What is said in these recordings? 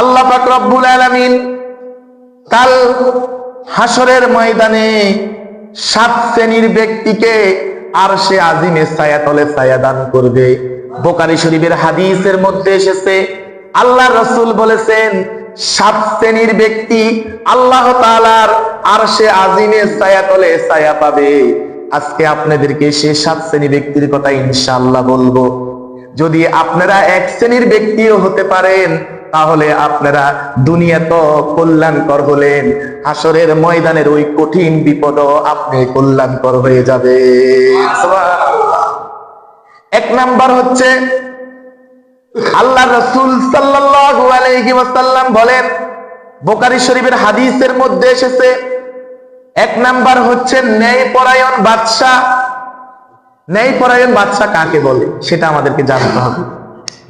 আল্লাহ পাক রব্বুল আলামিন কাল হাসরের ময়দানে সাত শ্রেণির ব্যক্তিকে আর সে আজিমে ছায়াতলে ছায়া দান করবে। বোকারি শরীফের হাদিসের মধ্যে এসেছে, আল্লাহ রসুল বলেছেন, সাত শ্রেণির ব্যক্তি আল্লাহ তালার আর সে আজিমে ছায়াতলে ছায়া পাবে। আজকে আপনাদেরকে সে সাত শ্রেণি ব্যক্তির কথা ইনশাল্লাহ বলব। যদি আপনারা এক শ্রেণির ব্যক্তিও হতে পারেন তাহলে আপনারা দুনিয়া তো কল্যাণকর হলেন। হাসরের ময়দানের ওই কঠিন বিপদ আপনি কল্যাণকর হয়ে যাবে। এক নাম্বার হচ্ছে আল্লাহ রসুল ওয়াসাল্লাম বলেন, বোকারি শরীফের হাদিসের মধ্যে এসেছে, এক নাম্বার হচ্ছে ন্যায় পরায়ণ বাদশাহ। ন্যায় পরায়ণ বাদশাহ কাকে বলে? সেটা আমাদেরকে জানতে হবে।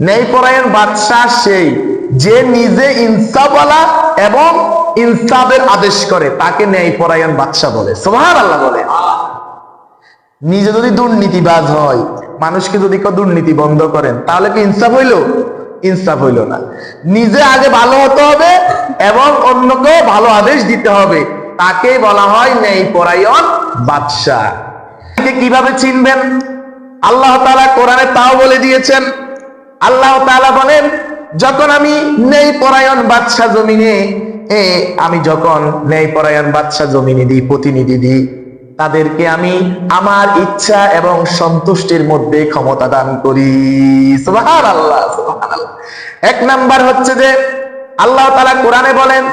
ন্যায় পরায়ণ বাদশাহ সেই যে নিজে ইনসাফওয়ালা এবং ইনসাফের আদেশ করে, তাকে ন্যায় পরায়ণ বাদশাহ বলে। সোহার আল্লাহ বলে। নিজে যদি দুর্নীতিবাজ হয়, মানুষকে যদি দুর্নীতি বন্ধ করেন, তাহলে কি ইনসাফ হইল? ইনসাফ হইল না। নিজে আগে ভালো হতে হবে এবং অন্যকেও ভালো আদেশ দিতে হবে। তাকে বলা হয় ন্যায় পরায়ণ বাদশাহ। কীভাবে চিনবেন? আল্লাহ তাআলা কোরআনে তাও বলে দিয়েছেন। আল্লাহ তাআলা বলেন যখন আমি নেই পরায়ণ বাদশাহ জমিনে, এ, আমি যখন নেই পরায়ণ বাদশাহ জমিনে দিই, প্রতিনিধি দিই, তাদেরকে আমি আমার ইচ্ছা এবং সন্তুষ্টির মধ্যে ক্ষমতা দান করি। আল্লাহ এক নাম্বার হচ্ছে যে, আল্লাহ তালা কোরআনে বলেন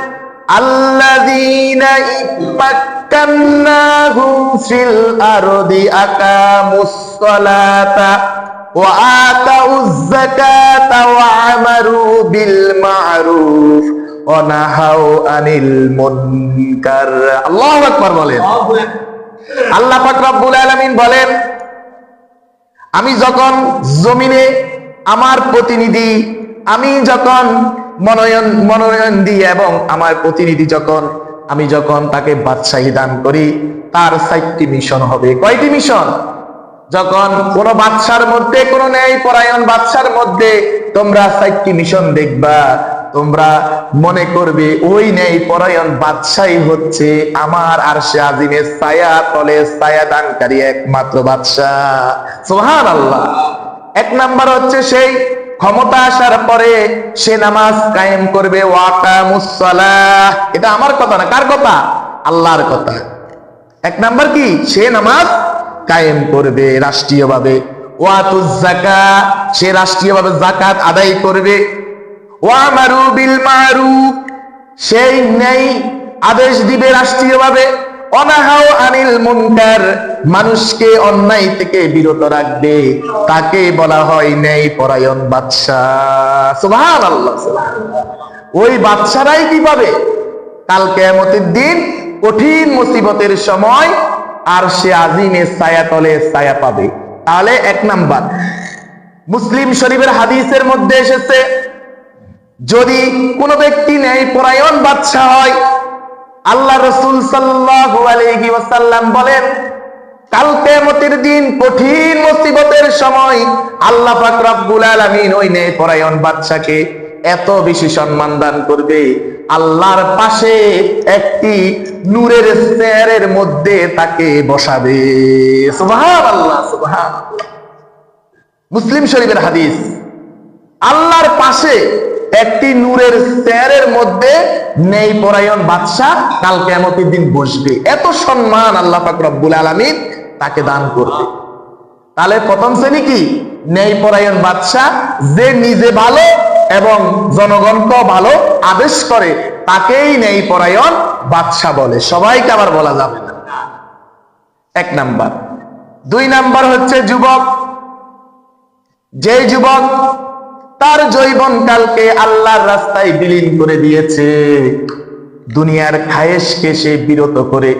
আরদি আকামুস সালাতা আমারু বিল মা'রুফ ওয়া নাহাউ আনিল মুনকার আল্লাহু আকবার বলেন। আল্লাহ পাক রব্বুল আলামিন বলেন আমি যখন জমিনে আমার প্রতিনিধি আমি যখন মনোনয়ন মনোনয়ন দিই এবং আমার প্রতিনিধি যখন আমি যখন তাকে বাদশাহী দান করি তার চারটি মিশন হবে। কয়টি মিশন? যখন কোন বাদশার মধ্যে, কোন ন্যায় পরায়ণ বাদশার মধ্যে, তোমরা চারটি মিশন দেখবা। তোমরা মনে করবে, ওই ন্যায় পরায়ণ বাদশাহী হচ্ছে আমার আর সে আজিমের ছায়া তলে ছায়া দানকারী একমাত্র বাদশাহ। সোহান আল্লাহ এক নাম্বার হচ্ছে সেই ক্ষমতা আসার পরে সে নামাজ কায়েম করবে ওয়াকা ওয়াকামুসসালাহ এটা আমার কথা না, কার কথা? আল্লাহর কথা। এক নাম্বার কি? সে নামাজ কায়েম করবে রাষ্ট্রীয়ভাবে। ওয়াতুজ যাকাত, সে রাষ্ট্রীয়ভাবে যাকাত আদায় করবে। ওয়ামারু বিল মারুফ, সেই নেই আদেশ দিবে রাষ্ট্রীয়ভাবে। অনাহাও আনিল মুনকার, মানুষকে অন্যায় থেকে বিরত রাখবে। তাকে বলা হয় নেই পরায়ণ বাদশাহ। সুবহানাল্লাহ। ওই বাদশারাই কি পাবে? কাল কেয়ামতের দিন কঠিন মুসিবতের সময় আর সে আজিমে ছায়া তলে ছায়া পাবে। তাহলে এক নাম্বার, মুসলিম শরীফের হাদিসের মধ্যে এসেছে, যদি কোনো ব্যক্তি ন্যায় পরায়ণ বাদশাহ হয়, আল্লাহ রসুল সাল্লাহ বলেন, কাল কিয়ামতের দিন কঠিন মুসিবতের সময় আল্লাহ পাক রব্বুল আলামিন ওই ন্যায় পরায়ণ বাদশাকে এত বেশি সম্মান দান করবে। আল্লাহর পাশে একটি নূরের চেয়ারের মধ্যে তাকে বসাবে। সুবহানাল্লাহ মুসলিম শরীফের হাদিস, আল্লাহর পাশে একটি নূরের চেয়ারের মধ্যে নেই পরায়ণ বাদশাহ, কাল কেমতের দিন বসবে। এত সম্মান আল্লাহ পাক রব্বুল আলামিন তাকে দান করবে। তাহলে প্রথম শ্রেণি কি? নেই পরায়ণ বাদশাহ, যে নিজে ভালো এবং জনগণকে ভালো আদেশ করে, তাকেই নেই পরায়ণ বাদশাহ বলে। সবাইকে আবার বলা যাবে না। এক নাম্বার। দুই নাম্বার হচ্ছে যুবক। যে যুবক তার জৈবন কালকে আল্লাহর রাস্তায় বিলীন করে দিয়েছে। দুনিয়ার খায়েশকে সে বিরত করে,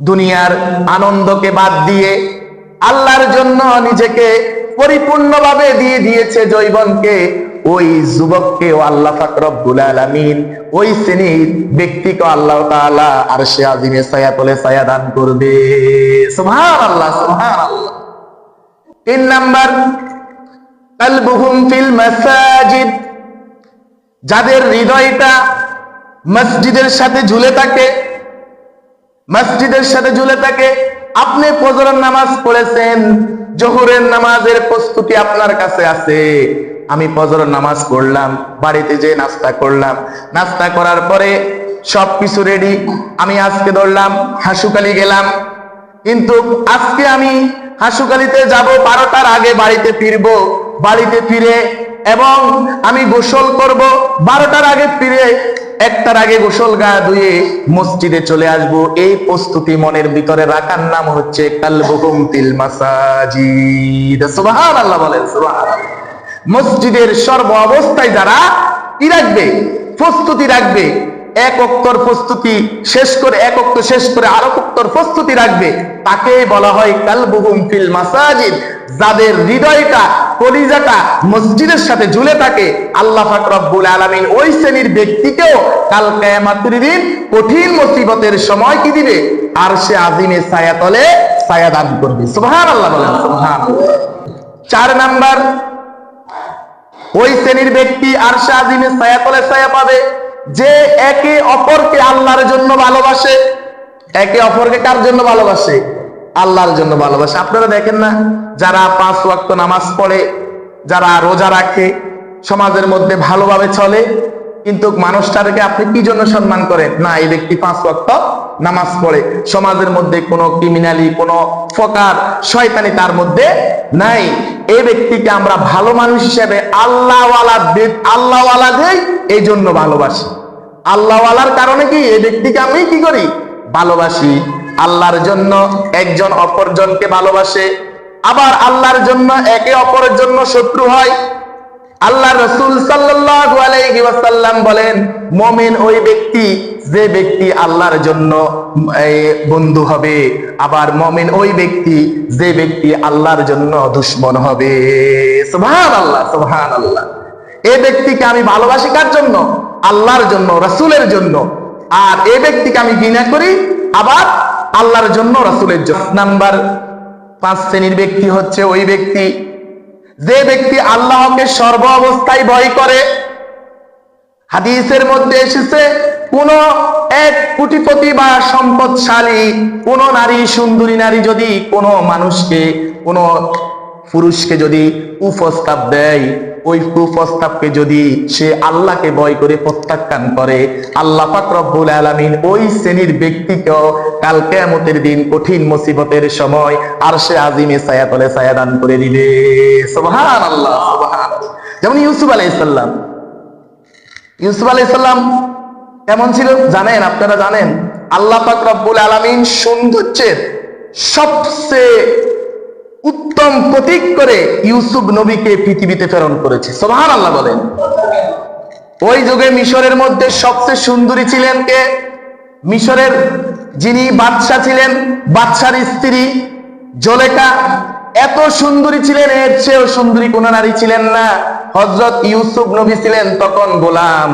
দুনিয়ার আনন্দকে বাদ দিয়ে আল্লাহর জন্য নিজেকে পরিপূর্ণভাবে দিয়ে দিয়েছে জৈবনকে ওই যুবককে ও আল্লাহ ফাকরবুল আলামিন ওই শ্রেণির ব্যক্তিকে আল্লাহ তাআলা আর সে আজিমে ছায়া তলে ছায়া দান করবে। সুবহানাল্লাহ সুবহানাল্লাহ। তিন নাম্বার, কালবুহুম ফিল মাসাজিদ। যাদের হৃদয়টা মসজিদের সাথে ঝুলে থাকে, মসজিদের সাথে ঝুলে থাকে, আপনি নামাজ পড়েছেন, জোহরের নামাজের প্রস্তুতি আপনার কাছে আছে। আমি ফজরের নামাজ পড়লাম, বাড়িতে যে নাস্তা করলাম। নাস্তা করার পরে সব কিছু রেডি আমি আজকে ধরলাম, হাসুকালি গেলাম। কিন্তু আজকে আমি হাসুকালিতে যাব বারোটার আগে বাড়িতে ফিরবো, বাড়িতে ফিরে এবং আমি গোসল করব, বারোটার আগে ফিরে একটার আগে গোসল গা ধুয়ে মসজিদে চলে আসব। এই প্রস্তুতি মনের ভিতরে রাখার নাম হচ্ছে কালবুকুম তিল সুবহান আল্লাহ বলেন সুবহান মসজিদের সর্ব অবস্থায় যারা কি রাখবে, প্রস্তুতি রাখবে, এক অক্তর প্রস্তুতি শেষ করে, এক অক্ত শেষ করে আরও অক্তর প্রস্তুতি রাখবে তাকে বলা হয় কালবুহুম ফিল মাসাজিদ। যাদের হৃদয়টা, কলিজাটা মসজিদের সাথে ঝুলে থাকে, আল্লাহ পাক রব্বুল আলামিন ওই শ্রেণির ব্যক্তিকেও কাল কিয়ামতের কঠিন মুসিবতের সময় কি দিবে? আর সে আজিমে ছায়া তলে ছায়া দান করবে। সুবহানাল্লাহ বলেন, সুবহান। চার নাম্বার ওই শ্রেণির ব্যক্তি আর ছায়া তলে ছায়া পাবে, যে একে অপরকে আল্লাহর জন্য ভালোবাসে। একে অপরকে কার জন্য ভালোবাসে? আল্লাহর জন্য ভালোবাসে। আপনারা দেখেন না, যারা পাঁচ ওয়াক্ত নামাজ পড়ে, যারা রোজা রাখে, সমাজের মধ্যে ভালোভাবে চলে, কিন্তু মানুষটাকে আপনি কি জন্য সম্মান করেন? না, এই ব্যক্তি পাঁচ ওয়াক্ত নামাজ পড়ে। সমাজের মধ্যে কোনো ক্রিমিনালি কোনো ফকার, শয়তানি তার মধ্যে নাই। এই ব্যক্তিকে আমরা ভালো মানুষ হিসেবে আল্লাহওয়ালা আল্লাহওয়ালাদের এই জন্য ভালোবাসি। আল্লাহওয়ালার কারণে কি? এই ব্যক্তিকে আমি কি করি? ভালোবাসি। আল্লাহর জন্য একজন অপরজনকে ভালোবাসে। আবার আল্লাহর জন্য একে অপরের জন্য শত্রু হয়। আল্লাহ রসুল আলাইহি বলেন, মুমিন ওই ব্যক্তি, যে ব্যক্তি আল্লাহর জন্য বন্ধু হবে। আবার মুমিন ওই ব্যক্তি, যে ব্যক্তি আল্লাহর জন্য দুশ্মন হবে। সুবহানাল্লাহ সুবহানাল্লাহ। এই ব্যক্তিকে আমি ভালোবাসি কার জন্য? আল্লাহর জন্য, রাসূলের জন্য। আর এ ব্যক্তিকে আমি ঘৃণা করি, আবার আল্লাহর জন্য, রসুলের জন্য। নাম্বার, পাঁচ শ্রেণির ব্যক্তি হচ্ছে ওই ব্যক্তি যে ব্যক্তি আল্লাহকে সর্ব অবস্থায় ভয় করে, হাদিসের মধ্যে এসেছে, কোন এক কোটিপতি বা সম্পদশালী, কোন নারী সুন্দরী নারী যদি কোনো মানুষকে, কোন পুরুষকে যদি উপস্তাব দেয় ওই কুপ্রস্তাবকে যদি সে আল্লাহকে ভয় করে প্রত্যাখ্যান করে, আল্লাহ পাক রব্বুল আলামিন ওই শ্রেণির ব্যক্তিকেও কাল কিয়ামতের দিন কঠিন মুসিবতের সময় আর সে আজিমে ছায়া তলে ছায়া দান করে দিবে। সুবহানাল্লাহ সুবহানাল্লাহ। যেমন ইউসুফ আলাইহিস সালাম ইউসুফ আলাইসাল্লাম কেমন ছিল? জানেন? আপনারা জানেন? আল্লাহ পাক রব্বুল আলামিন সৌন্দর্যের সবচেয়ে উত্তম প্রতীক করে ইউসুফ নবীকে পৃথিবীতে প্রেরণ করেছে। সোহান আল্লাহ বলেন। ওই যুগে মিশরের মধ্যে সবচেয়ে সুন্দরী ছিলেন কে? মিশরের যিনি বাদশাহ ছিলেন, বাদশার স্ত্রী জলেকা। এত সুন্দরী ছিলেন, এর চেয়েও সুন্দরী কোন নারী ছিলেন না। হজরত ইউসুফ নবী ছিলেন তখন গোলাম।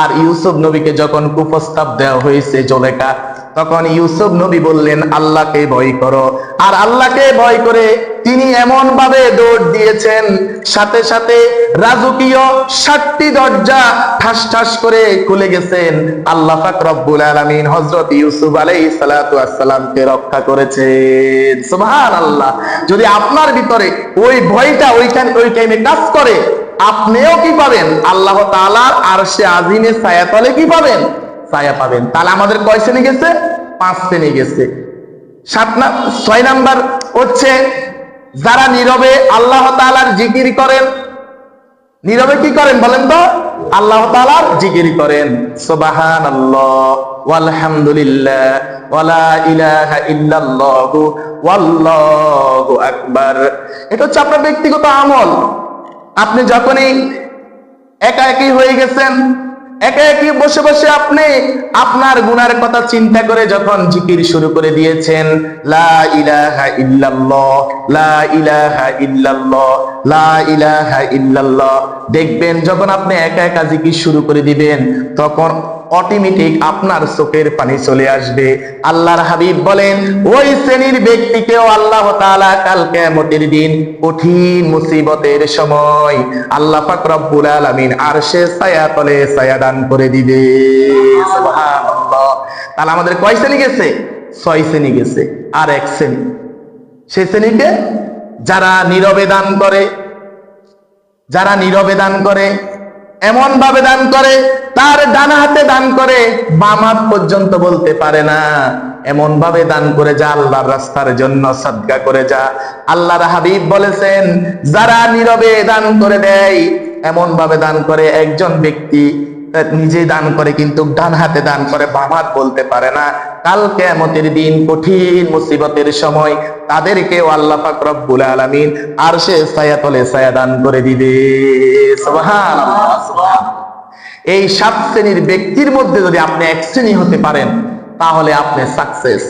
আর ইউসুফ নবীকে যখন কুপ্রস্তাব দেওয়া হয়েছে জলেকা তখন ইউসুফ নবী বললেন, আল্লাহকে ভয় করো। আর আল্লাহকে ভয় করে তিনি এমন ভাবে দৌড় দিয়েছেন, সাথে সাথে রাজকীয় ষাটটি দরজা ঠাস ঠাস করে খুলে গেছেন। আল্লাহ পাক রব্বুল আলামিন হযরত ইউসুফ আলাইহিস সালাতু ওয়াসসালামকে রক্ষা করেছেন। সুবহানাল্লাহ। যদি আপনার ভিতরে ওই ভয়টা ওইখানে ওই টাইমে কাজ করে আপনিও কি পাবেন? আল্লাহ তাআলার আরশে আজিমে ছায়াতলে কি পাবেন? ছায়া পাবেন। তাহলে আমাদের কয় শ্রেণি গেছে? পাঁচ শ্রেণি গেছে। সাত ছয় নাম্বার হচ্ছে, যারা নীরবে আল্লাহ তাআলার জিকির করেন, নীরবে কি করেন বলেন তো? আল্লাহ তাআলার জিকির করেন। সুবহানাল্লাহ, ওয়ালহামদুলিল্লাহ, ওয়ালা ইলাহা এটা হচ্ছে আপনার ব্যক্তিগত আমল। আপনি যখনই একা একই হয়ে গেছেন, একা একই বসে বসে আপনি আপনার গুনার কথা চিন্তা করে যখন জিকির শুরু করে দিয়েছেন, লা ইলাহা ইল্লাল্লাহ, লা ইলাহা ইল্লাল্লাহ, লা ইলাহা ইল্লাল্লাহ, দেখবেন যখন আপনি একা একা জিকির শুরু করে দিবেন, তখন অটোমেটিক আপনার চোখের পানি চলে আসবে। আল্লাহর হাবিব বলেন, ওই শ্রেণির ব্যক্তিকেও আল্লাহ তাআলা কাল দিন কঠিন মুসিবতের সময় আল্লাহ পাক রব্বুল আলামিন আরশে ছায়া তলে ছায়া দান করে দিবে। তাহলে আমাদের কয় শ্রেণি গেছে? ছয় শ্রেণি গেছে। আর এক শ্রেণি। সে শ্রেণীকে যারা নীরবে দান করে, যারা নীরবে দান করে এমন ভাবে দান করে তার ডান হাতে দান করে বাম হাত পর্যন্ত বলতে পারে না। এমন ভাবে দান করে যা আল্লাহর রাস্তার জন্য সদকা করে যা। আল্লাহর হাবিব বলেছেন, যারা নীরবে দান করে দেয়, এমন ভাবে দান করে একজন ব্যক্তি নিজে দান করে কিন্তু ডান হাতে দান করে বাম হাত বলতে পারে না। কাল কেয়ামতের দিন কঠিন মুসিবতের সময় তাদেরকেও আল্লাহ পাক রব্বুল আলামিন আর সে ছায়া দান করে দিবে। সুবহানাল্লাহ। এই সাত শ্রেণির ব্যক্তির মধ্যে যদি আপনি এক শ্রেণি হতে পারেন তাহলে আপনি সাকসেস